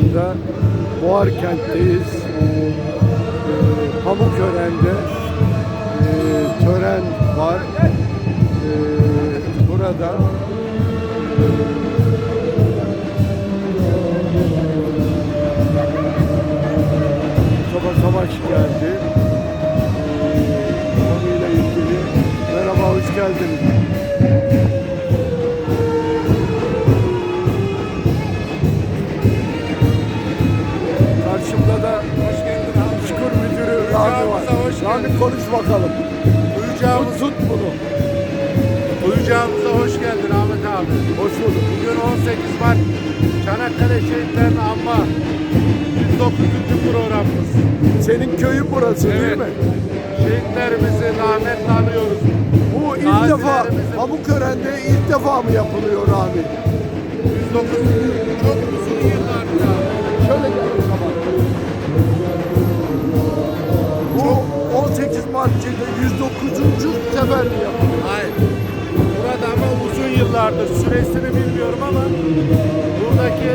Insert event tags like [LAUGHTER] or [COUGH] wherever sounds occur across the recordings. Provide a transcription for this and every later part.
anda Boğarkent'teyiz. Ee, Pamukören'de e, tören var. Ee, burada Mustafa konuş bakalım. Duyacağımız, Tut bunu. duyacağımıza hoş geldin Ahmet abi. Hoş bulduk. Bugün 18 Mart Çanakkale Şehitlerini Anma 109. programımız. Senin köyün burası değil Evet. mi? Şehitlerimizi rahmetle anıyoruz. Bu ilk Gazilerimizi- defa Pamukören'de ilk defa mı yapılıyor Rami? 109. Çok uzun yıllardır abi. Şöyle gel yıllardır süresini bilmiyorum ama buradaki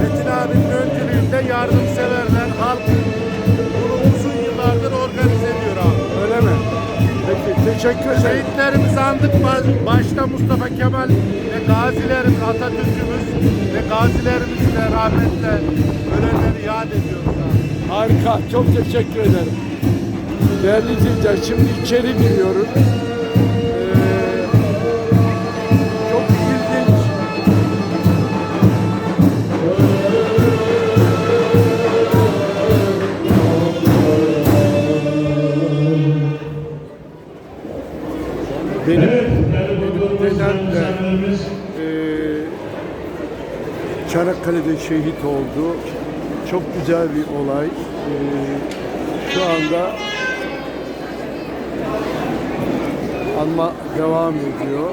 Metin abinin öncülüğünde yardımseverler, halk bunu uzun yıllardır organize ediyor abi. Öyle mi? Peki teşekkür ederim. Şehitlerimizi andık baş- başta Mustafa Kemal ve gazilerimiz Atatürk'ümüz ve gazilerimizi de rahmetle ölenleri yad ediyoruz abi. Harika. Çok teşekkür ederim. Değerli izleyiciler şimdi içeri giriyoruz. De eee Çanakkale'de şehit oldu. Çok güzel bir olay. Ee, şu anda anma devam ediyor.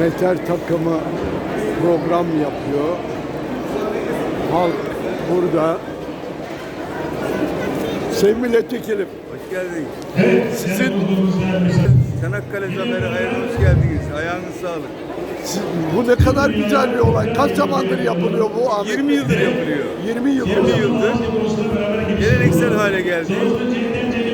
Meter takımı program yapıyor. Halk burada. Sayın Milletvekilim, Hoş geldin. sizin Çanakkale Zaferi hayırlı hoş geldiniz. Ayağınız sağlık. bu ne kadar güzel bir olay. Kaç zamandır yapılıyor bu Ahmet? 20 yıldır yapılıyor. 20 yıl. 20 yıldır geleneksel hale geldi.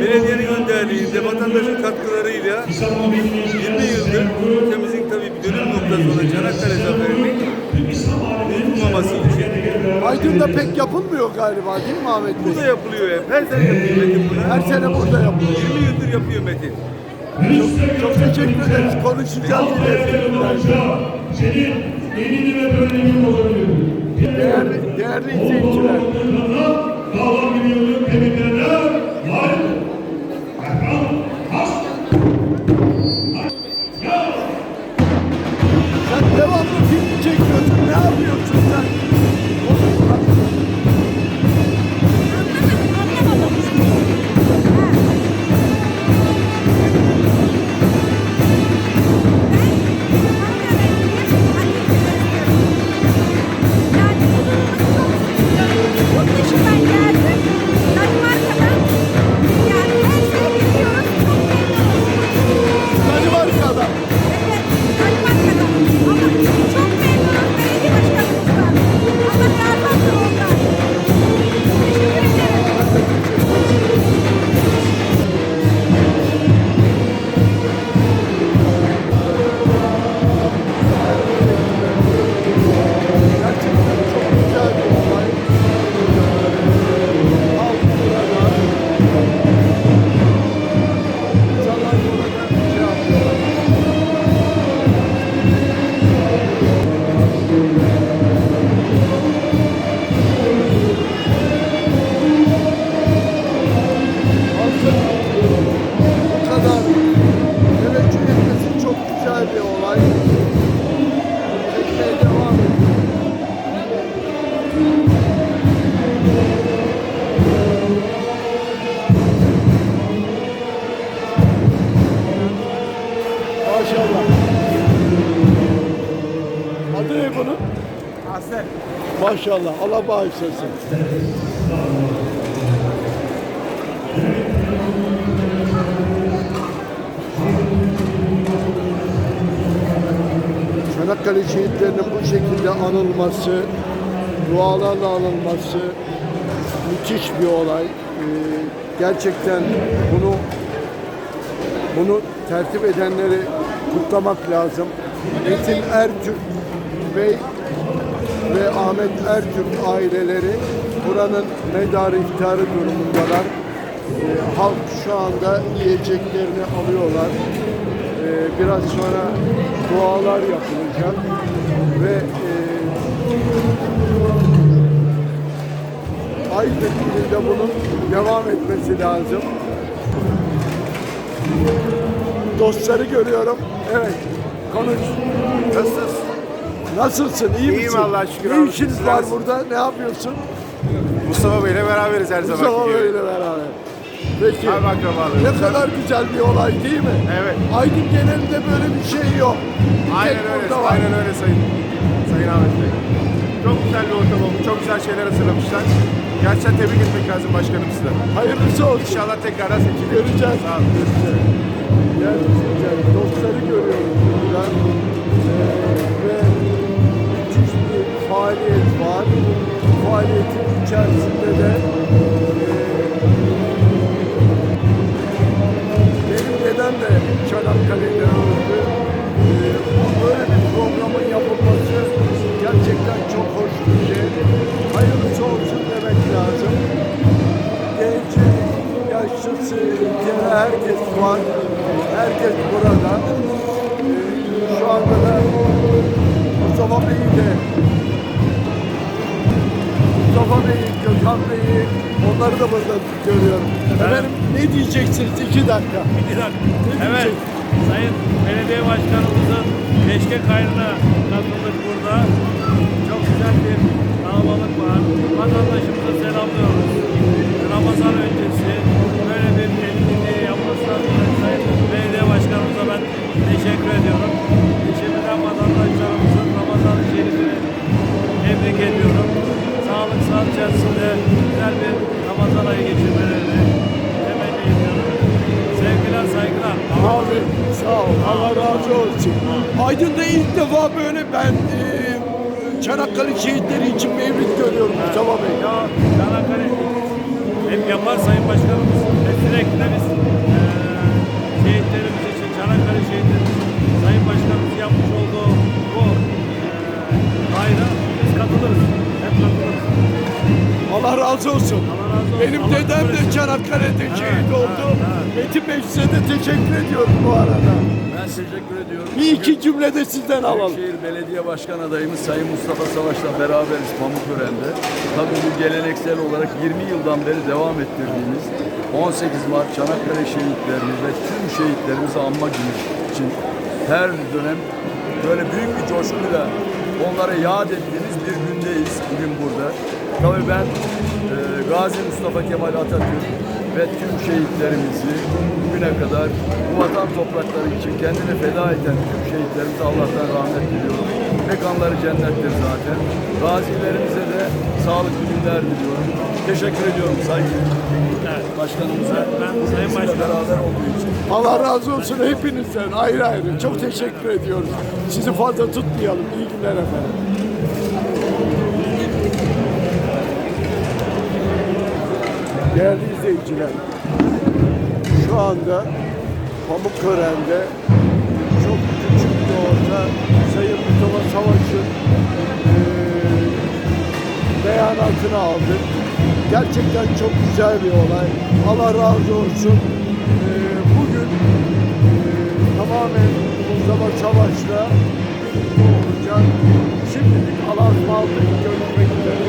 Belediyenin önderliğinde vatandaşın katkılarıyla 20 yıldır ülkemizin tabii bir dönüm noktası olan Çanakkale Zaferi'nin unutulmaması için. Aydın'da pek yapılmıyor galiba değil mi Ahmet Bey? Bu da yapılıyor hep. Her sene yapıyor Metin bunu. Her sene burada yapılıyor. 20 yıldır yapıyor Metin. Çok teşekkür ederiz. Konuşacağız. Senin elini ve bölümünü olabilir. Değerli, değerli izleyiciler. Dağlar gibi yılın Maşallah. Allah bağışlasın. Çanakkale şehitlerinin bu şekilde anılması, dualarla anılması müthiş bir olay. Ee, gerçekten bunu bunu tertip edenleri kutlamak lazım. Metin Ertürk Bey ve Ahmet Ertürk aileleri buranın medarı iftarı durumundalar. Ee, halk şu anda yiyeceklerini alıyorlar. Ee, biraz sonra dualar yapılacak ve e, Aydın ilinde bunun devam etmesi lazım. Dostları görüyorum. Evet. Konuş. Nasılsınız? Nasılsın? İyi İyiyim misin? Allah'a şükür Ne abi. işiniz var nasılsınız? burada? Ne yapıyorsun? Mustafa Bey'le beraberiz her zaman. Mustafa Bey'le beraber. Peki. Abi akrabalarım. Ne kadar güzel bir olay değil mi? Evet. Aydın genelinde böyle bir şey yok. Bir Aynen tek öyle, burada var. aynen öyle Sayın, Sayın Ahmet Bey. Çok güzel bir ortam olmuş, çok güzel şeyler hazırlamışlar. Gerçekten tebrik etmek lazım başkanım size. Hayırlısı olsun. İnşallah tekrardan seçilir. Göreceğiz. Sağ olun. Göreceğiz. Gerçekten dostları görüyoruz burada. Ee, ve faaliyet var. Bu faaliyetin içerisinde de e, benim dedem de Çanakkale'de öldü. Ee, böyle bir programın yapılması gerçekten çok hoş bir şey. Hayırlısı olsun demek lazım genci, yaşlısı, ihtiyarı herkes var. Herkes burada. Ee, şu anda da Mustafa Bey'i de Mustafa Bey'i, Gökhan Bey'i onları da burada görüyorum. Efendim ne diyeceksiniz? İki dakika. [LAUGHS] Bir dakika. Ne Evet. diyecek? Sayın Belediye Başkanımızın keşke kayrına katıldık burada. Çok güzel bir kalabalık var. Vatandaşımızı selamlıyoruz. Ramazan öncesi böyle bir etkinliği yapmasından dolayı Sayın Belediye Başkanımıza ben teşekkür ediyorum. Şimdiden vatandaşlarımızın Ramazan şerifini olsun. Aydın'da ilk defa böyle ben e, Çanakkale şehitleri için mevlid görüyorum razı olsun. Benim dedem de etsin. Çanakkale'de şehit oldu. Metin Bey size de teşekkür ediyorum bu arada. Ben teşekkür ediyorum. Bir iki cümle de sizden alalım. Büyükşehir Belediye Başkan adayımız Sayın Mustafa Savaş'la beraberiz Pamukören'de. Tabii bu geleneksel olarak 20 yıldan beri devam ettirdiğimiz 18 Mart Çanakkale şehitlerini ve tüm şehitlerimizi anma günü için her dönem böyle büyük bir coşkuyla onlara yad ettiğimiz bir gündeyiz bugün burada. Tabii ben e, Gazi Mustafa Kemal Atatürk ve tüm şehitlerimizi bugüne kadar bu vatan toprakları için kendini feda eden tüm şehitlerimize Allah'tan rahmet diliyorum. Mekanları cennettir zaten. Gazilerimize de sağlıklı günler diliyorum. Teşekkür ediyorum Sayın Başkanımıza. Ben Sayın Başkanım- beraber olduğu için. Allah razı olsun hepinizden ayrı ayrı. Çok teşekkür ediyoruz. Sizi fazla tutmayalım. İyi günler efendim. Değerli izleyiciler, şu anda Pamukören'de çok küçük de olsa Sayın Mustafa Savaş'ın eee beyanatını aldık. Gerçekten çok güzel bir olay. Allah razı olsun. Eee, bugün eee, tamamen Mustafa Savaş'la olacak. Şimdilik Allah'a ısmarladık.